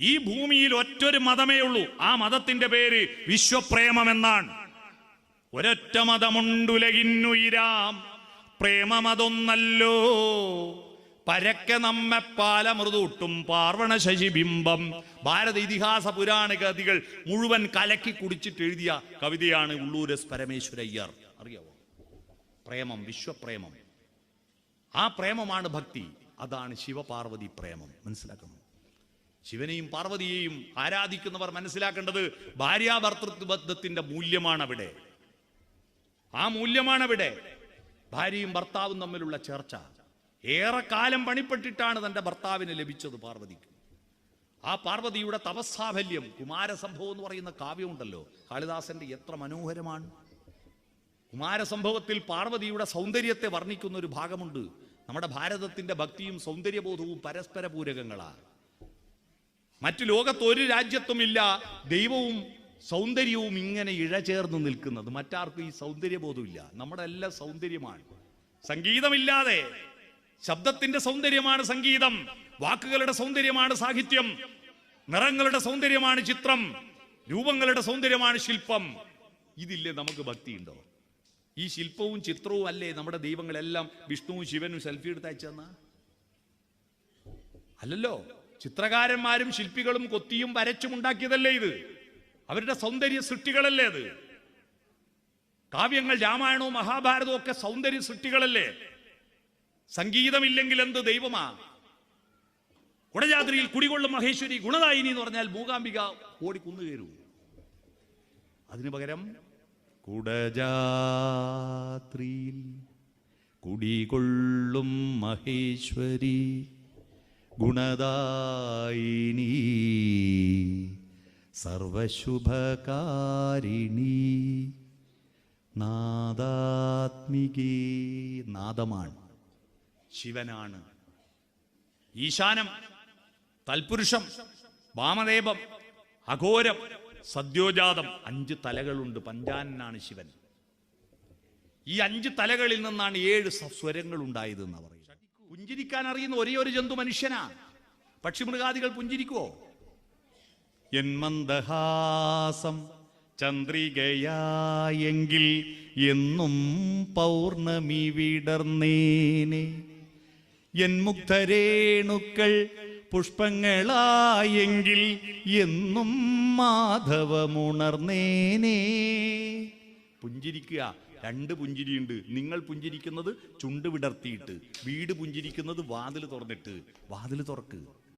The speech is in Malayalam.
ഈ ഭൂമിയിൽ ഒറ്റൊരു മതമേ ഉള്ളൂ. ആ മതത്തിന്റെ പേര് വിശ്വപ്രേമം എന്നാണ് ഒരൊറ്റ മതമുണ്ടുലകിന്നുയിരാം. പ്രേമമതൊന്നല്ലോ. പരക്കെ നമ്മെ പാലമൃതൂട്ടും പാർവണ ശശിബിംബം ഭാരത ഇതിഹാസ പുരാണ കഥകൾ മുഴുവൻ കലക്കി കുടിച്ചിട്ട് എഴുതിയ കവിതയാണ് ഉള്ളൂരസ് പരമേശ്വരയ്യർ. അറിയാവോ? പ്രേമം വിശ്വപ്രേമം. ആ പ്രേമമാണ് ഭക്തി. അതാണ് ശിവപാർവതി പ്രേമം. മനസ്സിലാക്കണം ശിവനെയും പാർവതിയെയും ആരാധിക്കുന്നവർ മനസ്സിലാക്കേണ്ടത് ഭാര്യാഭർത്തൃത്വത്തിന്റെ മൂല്യമാണ് അവിടെ ആ മൂല്യമാണ് അവിടെ ഭാര്യയും ഭർത്താവും തമ്മിലുള്ള ചേർച്ച. കാലം പണിപ്പെട്ടിട്ടാണ് തന്റെ ഭർത്താവിന് ലഭിച്ചത് പാർവതിക്ക്. ആ പാർവതിയുടെ തപസ്സാഫല്യം കുമാരസംഭവം എന്ന് പറയുന്ന കാവ്യമുണ്ടല്ലോ. കാളിദാസന്റെ എത്ര മനോഹരമാണ്. കുമാരസംഭവത്തിൽ പാർവതിയുടെ സൗന്ദര്യത്തെ വർണിക്കുന്ന ഒരു ഭാഗമുണ്ട്. നമ്മുടെ ഭാരതത്തിന്റെ ഭക്തിയും സൗന്ദര്യബോധവും പരസ്പര പൂരകങ്ങളാണ് മറ്റു ലോകത്ത് ഒരു രാജ്യത്തുമില്ല ദൈവവും സൗന്ദര്യവും ഇങ്ങനെ ഇഴചേർന്ന് നിൽക്കുന്നത്. മറ്റാർക്കും ഈ സൗന്ദര്യബോധമില്ല. നമ്മുടെ എല്ലാ സൗന്ദര്യമാണ്. സംഗീതമില്ലാതെ ശബ്ദത്തിന്റെ സൗന്ദര്യമാണ് സംഗീതം. വാക്കുകളുടെ സൗന്ദര്യമാണ് സാഹിത്യം. നിറങ്ങളുടെ സൗന്ദര്യമാണ് ചിത്രം. രൂപങ്ങളുടെ സൗന്ദര്യമാണ് ശില്പം. ഇതില്ലേ നമുക്ക് ഭക്തിയുണ്ടോ? ഈ ശില്പവും ചിത്രവും അല്ലേ നമ്മുടെ ദൈവങ്ങളെല്ലാം വിഷ്ണുവും ശിവനും സെൽഫി എടുത്ത് അയച്ചെന്നാ അല്ലല്ലോ. ചിത്രകാരന്മാരും ശില്പികളും കൊത്തിയും വരച്ചും ഉണ്ടാക്കിയതല്ലേ ഇത്? അവരുടെ സൗന്ദര്യ സൃഷ്ടികളല്ലേ അത്? കാവ്യങ്ങൾ രാമായണവും മഹാഭാരതവും ഒക്കെ സൗന്ദര്യ സൃഷ്ടികളല്ലേ? സംഗീതമില്ലെങ്കിൽ എന്ത് ദൈവമാ? കുടജാത്രിയിൽ കുടികൊള്ളും മഹേശ്വരി ഗുണദായിനി എന്ന് പറഞ്ഞാൽ മൂകാംബിക ഓടിക്കുന്നു കയറൂ. അതിനു പകരം കുടജാത്രിയിൽ കുടികൊള്ളും മഹേശ്വരി ഗുണദായിനി സർവശുഭകാരിണി നാദാത്മികേ നാദമാണ് ശിവനാണ്. ഈശാനം തൽപുരുഷം വാമദേവം അഘോരം സദ്യോജാതം അഞ്ച് തലകളുണ്ട് പഞ്ചാനനാണ് ശിവൻ. ഈ അഞ്ച് തലകളിൽ നിന്നാണ് ഏഴ് സ്വരങ്ങൾ ഉണ്ടായതെന്ന് പറയുന്നത്. പറയും പുഞ്ചിരിക്കാൻ അറിയുന്ന ഒരേ ഒരു ജന്തു മനുഷ്യനാ. പക്ഷിമൃഗാദികൾ പുഞ്ചിരിക്കുവോ? എൻ മന്ദഹാസം ചന്ദ്രികയായെങ്കിൽ എന്നും പൗർണമി വിടർന്നേനെ. എൻ മുക്തരേണുക്കൾ പുഷ്പങ്ങളായെങ്കിൽ എന്നും മാധവമുണർന്നേനേ. പുഞ്ചിരിക്കുക. രണ്ട് പുഞ്ചിരിയുണ്ട്. നിങ്ങൾ പുഞ്ചിരിക്കുന്നത് ചുണ്ട് വിടർത്തിയിട്ട്. വീട് പുഞ്ചിരിക്കുന്നത് വാതിൽ തുറന്നിട്ട്. വാതിൽ തുറക്ക്.